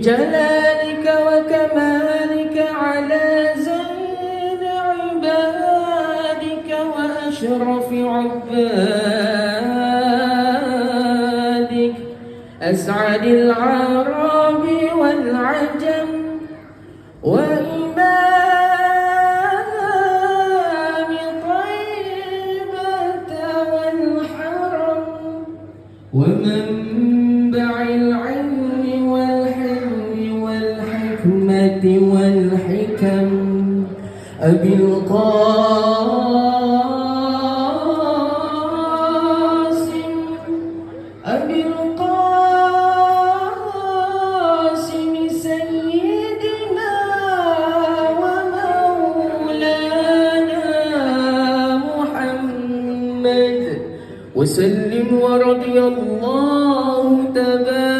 بجلالك وكمالك على زين عبادك وأشرف عبادك. أسعد العرب والعجم وإمام طيبة والحرم. ومنبع القاسم أبي القاسم سيدنا ومولانا محمد. وسلم ورضي الله تبارك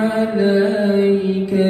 عليك